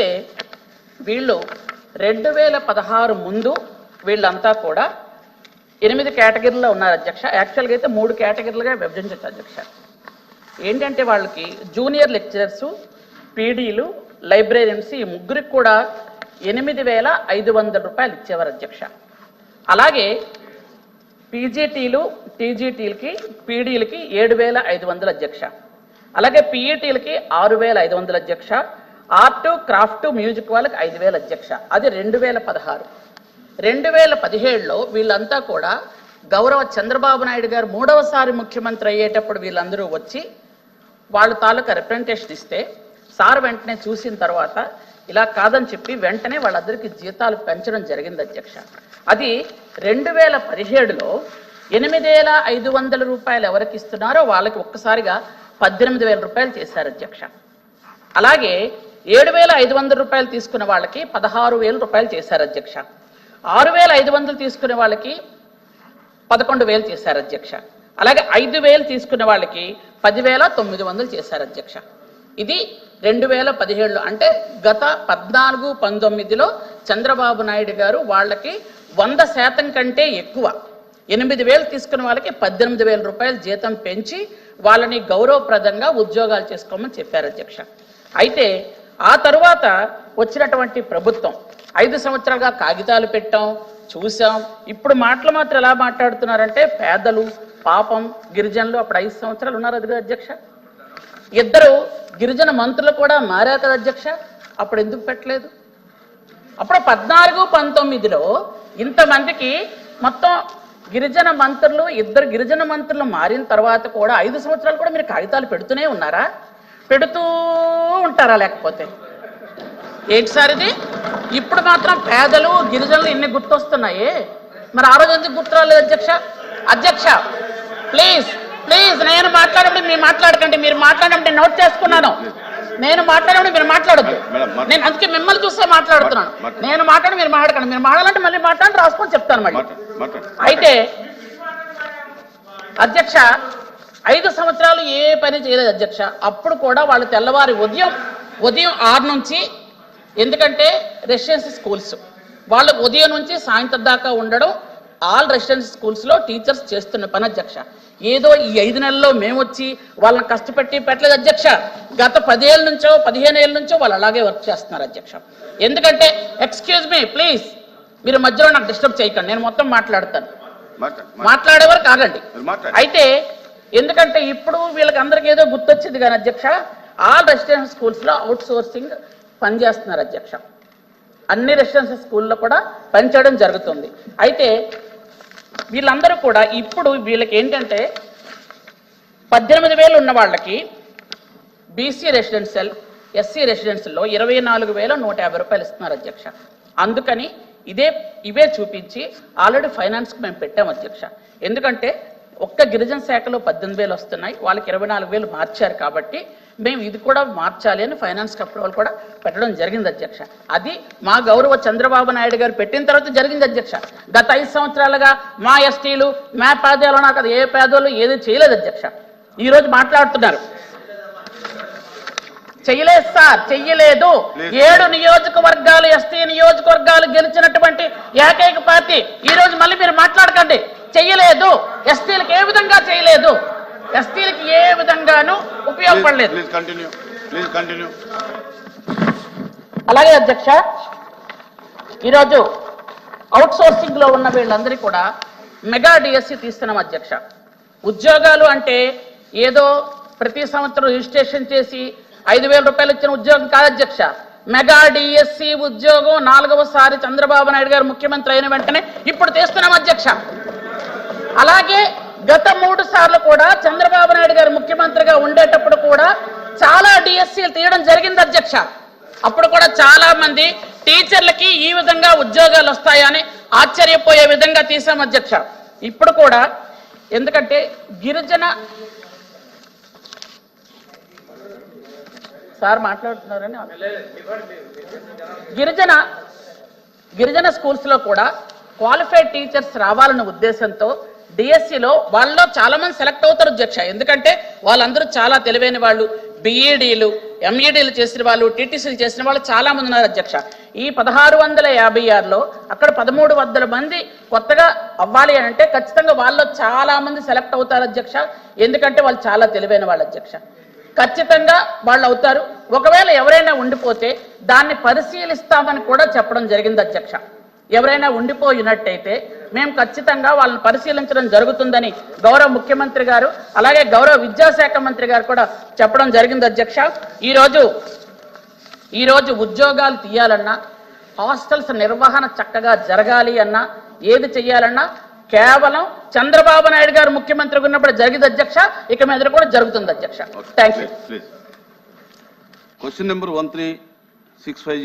అయితే వీళ్ళు రెండు వేల పదహారు ముందు వీళ్ళంతా కూడా ఎనిమిది కేటగిరీలో ఉన్నారు అధ్యక్ష. యాక్చువల్గా అయితే మూడు కేటగిరీలుగా విభజించవచ్చు అధ్యక్ష. ఏంటంటే వాళ్ళకి జూనియర్ లెక్చరర్సు పీడీలు లైబ్రేరియన్స్ ఈ ముగ్గురికి కూడా ఎనిమిది వేల ఐదు వందల రూపాయలు ఇచ్చేవారు అధ్యక్ష. అలాగే పీజీటీలు టీజీటీలకి పీడీలకి ఏడు వేల ఐదు వందల అధ్యక్ష. అలాగే పీఈటీలకి ఆరు వేల ఐదు వందల అధ్యక్ష. ఆర్ట్ క్రాఫ్ట్ మ్యూజిక్ వాళ్ళకి ఐదు వేల అధ్యక్ష. అది రెండు వేల పదహారు. రెండు వేల పదిహేడులో వీళ్ళంతా కూడా గౌరవ చంద్రబాబు నాయుడు గారు మూడవసారి ముఖ్యమంత్రి అయ్యేటప్పుడు వీళ్ళందరూ వచ్చి వాళ్ళ తాలూకా రిప్రజెంటేషన్ ఇస్తే సార్ వెంటనే చూసిన తర్వాత ఇలా కాదని చెప్పి వెంటనే వాళ్ళందరికీ జీతాలు పెంచడం జరిగింది అధ్యక్ష. అది రెండు వేల పదిహేడులో ఎనిమిది వేల ఐదు వందల రూపాయలు ఎవరికి ఇస్తున్నారో వాళ్ళకి ఒక్కసారిగా పద్దెనిమిది వేల రూపాయలు చేశారు అధ్యక్ష. అలాగే ఏడు వేల ఐదు వందల రూపాయలు తీసుకున్న వాళ్ళకి పదహారు వేల రూపాయలు చేశారు అధ్యక్ష. ఆరు వేల ఐదు వందలు తీసుకునే వాళ్ళకి పదకొండు వేలు చేశారు అధ్యక్ష. అలాగే ఐదు వేలు తీసుకునే వాళ్ళకి పదివేల తొమ్మిది వందలు చేశారు అధ్యక్ష. ఇది రెండు వేల పదిహేడులో అంటే గత పద్నాలుగు పంతొమ్మిదిలో చంద్రబాబు నాయుడు గారు వాళ్ళకి వంద శాతం కంటే ఎక్కువ ఎనిమిది వేలు తీసుకున్న వాళ్ళకి పద్దెనిమిది వేల రూపాయలు జీతం పెంచి వాళ్ళని గౌరవప్రదంగా ఉద్యోగాలు చేసుకోమని చెప్పారు అధ్యక్ష. అయితే ఆ తరువాత వచ్చినటువంటి ప్రభుత్వం. ఐదు సంవత్సరాలుగా కాగితాలు పెట్టాం చూసాం. ఇప్పుడు మాటలు మాత్రం ఎలా మాట్లాడుతున్నారంటే పేదలు పాపం గిరిజనులు అప్పుడు ఐదు సంవత్సరాలు ఉన్నారు అది అధ్యక్ష? ఇద్దరు గిరిజన మంత్రులు కూడా మారారు కదా అధ్యక్ష? అప్పుడు ఎందుకు పెట్టలేదు? అప్పుడు పద్నాలుగు పంతొమ్మిదిలో ఇంతమందికి మొత్తం గిరిజన మంత్రులు ఇద్దరు గిరిజన మంత్రులు మారిన తర్వాత కూడా ఐదు సంవత్సరాలు కూడా మీరు కాగితాలు పెడుతూనే ఉన్నారా? పెడుతూ ఉంటారా లేకపోతే? ఏంటి సార్ ఇది? ఇప్పుడు మాత్రం పేదలు గిరిజనులు ఇన్ని గుర్తొస్తున్నాయి? మరి ఆ రోజు ఎందుకు గుర్తు రాలేదు అధ్యక్ష? అధ్యక్ష ప్లీజ్ ప్లీజ్ నేను మాట్లాడండి మీరు మాట్లాడకండి మీరు మాట్లాడండి నేను నోట్ చేసుకున్నాను. నేను మాట్లాడండి మీరు మాట్లాడద్దు. నేను అందుకే మిమ్మల్ని చూస్తే మాట్లాడుతున్నాను. మాట్లా- నేను మాట్లాడి మీరు మాట్లాడకండి. మీరు మాట్లాడాలంటే మళ్ళీ మాట్లాడి రాసుకొని చెప్తాను మళ్ళీ అయితే అధ్యక్ష ఐదు సంవత్సరాలు ఏ పని చేయలేదు అధ్యక్ష. అప్పుడు కూడా వాళ్ళు తెల్లవారి ఉదయం ఉదయం ఆరు నుంచి ఎందుకంటే రెసిడెన్సీ స్కూల్స్. వాళ్ళు ఉదయం నుంచి సాయంత్రం దాకా ఉండడం ఆల్ రెసిడెన్సీ స్కూల్స్లో టీచర్స్ చేస్తున్న పని అధ్యక్ష. ఏదో ఈ ఐదు నెలల్లో మేము వచ్చి వాళ్ళని కష్టపెట్టి పెట్టలేదు అధ్యక్ష. గత పదేళ్ళ నుంచో పదిహేను ఏళ్ళ నుంచో వాళ్ళు అలాగే వర్క్ చేస్తున్నారు అధ్యక్ష. ఎందుకంటే ఎక్స్క్యూజ్ మీ ప్లీజ్. మీరు మధ్యలో నాకు డిస్టర్బ్ చేయకండి నేను మొత్తం మాట్లాడతాను. మాట్లాడు మాట్లాడేవారు కాదండి. మీరు మాట్లాడు. అయితే ఎందుకంటే ఇప్పుడు వీళ్ళకి అందరికీ ఏదో గుర్తొచ్చింది కానీ అధ్యక్ష ఆల్ రెసిడెన్షియల్ స్కూల్స్లో అవుట్ సోర్సింగ్ పనిచేస్తున్నారు అధ్యక్ష. అన్ని రెసిడెన్షియల్ స్కూల్లో కూడా పనిచేయడం జరుగుతుంది. అయితే వీళ్ళందరూ కూడా ఇప్పుడు వీళ్ళకి ఏంటంటే పద్దెనిమిది వేలు ఉన్న వాళ్ళకి బీసీ రెసిడెన్షియల్ ఎస్సీ రెసిడెన్షియల్లో ఇరవై నాలుగు వేల నూట యాభై రూపాయలు ఇస్తున్నారు అధ్యక్ష. అందుకని ఇదే ఇవే చూపించి ఆల్రెడీ ఫైనాన్స్కి మేము పెట్టాం అధ్యక్ష. ఎందుకంటే ఒక్క గిరిజన శాఖలో పద్దెనిమిది వేలు వస్తున్నాయి. వాళ్ళకి ఇరవై నాలుగు వేలు మార్చారు కాబట్టి మేము ఇది కూడా మార్చాలి అని ఫైనాన్స్ అప్రూవల్ కూడా పెట్టడం జరిగింది అధ్యక్ష. అది మా గౌరవ చంద్రబాబు నాయుడు గారు పెట్టిన తర్వాత జరిగింది అధ్యక్ష. గత ఐదు సంవత్సరాలుగా మా ఎస్టీలు మా పేదలు నాకు ఏ పేదోళ్ళు ఏది చేయలేదు అధ్యక్ష. ఈరోజు మాట్లాడుతున్నారు. చెయ్యలేదు సార్ చెయ్యలేదు ఏడు నియోజకవర్గాలు ఎస్టీ నియోజకవర్గాలు గెలిచినటువంటి ఏకైక పార్టీ. ఈ రోజు మళ్ళీ మీరు మాట్లాడకండి. చెయ్యలేదు ఎస్టీలకు ఏ విధంగా చేయలేదు. ఎస్టీలకి ఏ విధంగానూ ఉపయోగపడలేదు. అలాగే అధ్యక్ష ఈరోజు అవుట్ సోర్సింగ్లో ఉన్న వీళ్ళందరికీ కూడా మెగా డిఎస్సి తీస్తున్నాం అధ్యక్ష. ఉద్యోగాలు అంటే ఏదో ప్రతి సంవత్సరం రిజిస్ట్రేషన్ చేసి ఐదు వేల రూపాయలు ఇచ్చిన ఉద్యోగం కాదు అధ్యక్ష. మెగా డిఎస్సి ఉద్యోగం నాలుగవసారి చంద్రబాబు నాయుడు గారు ముఖ్యమంత్రి అయిన వెంటనే ఇప్పుడు తీస్తున్నాం అధ్యక్ష. అలాగే గత మూడు సార్లు కూడా చంద్రబాబు నాయుడు గారు ముఖ్యమంత్రిగా ఉండేటప్పుడు కూడా చాలా డిఎస్సీలు తీయడం జరిగింది అధ్యక్ష. అప్పుడు కూడా చాలా మంది టీచర్లకి ఈ విధంగా ఉద్యోగాలు వస్తాయని ఆశ్చర్యపోయే విధంగా తీసాం అధ్యక్ష. ఇప్పుడు కూడా ఎందుకంటే గిరిజన సార్ మాట్లాడుతున్నారని గిరిజన గిరిజన స్కూల్స్లో కూడా క్వాలిఫైడ్ టీచర్స్ రావాలన్న ఉద్దేశంతో డిఎస్సిలో వాళ్ళలో చాలా మంది సెలెక్ట్ అవుతారు అధ్యక్ష. ఎందుకంటే వాళ్ళందరూ చాలా తెలివైన వాళ్ళు. బిఈడీలు ఎంఈడీలు చేసిన వాళ్ళు టీటీసీలు చేసిన వాళ్ళు చాలా మంది ఉన్నారు అధ్యక్ష. ఈ పదహారు వందల యాభై ఆరులో అక్కడ పదమూడు వందల మంది కొత్తగా అవ్వాలి అని అంటే ఖచ్చితంగా వాళ్ళు చాలా మంది సెలెక్ట్ అవుతారు అధ్యక్ష. ఎందుకంటే వాళ్ళు చాలా తెలివైన వాళ్ళు అధ్యక్ష. ఖచ్చితంగా వాళ్ళు అవుతారు. ఒకవేళ ఎవరైనా ఉండిపోతే దాన్ని పరిశీలిస్తామని కూడా చెప్పడం జరిగింది అధ్యక్ష. ఎవరైనా ఉండిపోయినట్టయితే మేము ఖచ్చితంగా వాళ్ళని పరిశీలించడం జరుగుతుందని గౌరవ ముఖ్యమంత్రి గారు అలాగే గౌరవ విద్యాశాఖ మంత్రి గారు కూడా చెప్పడం జరిగింది అధ్యక్ష. ఈరోజు ఈరోజు ఉద్యోగాలు తీయాలన్నా హాస్టల్స్ నిర్వహణ చక్కగా జరగాలి అన్నా ఏది చెయ్యాలన్నా కేవలం చంద్రబాబు నాయుడు గారు ముఖ్యమంత్రిగా ఉన్నప్పుడు జరిగింది అధ్యక్ష ఇక మీద కూడా జరుగుతుంది అధ్యక్ష. Thank you Question number one three six five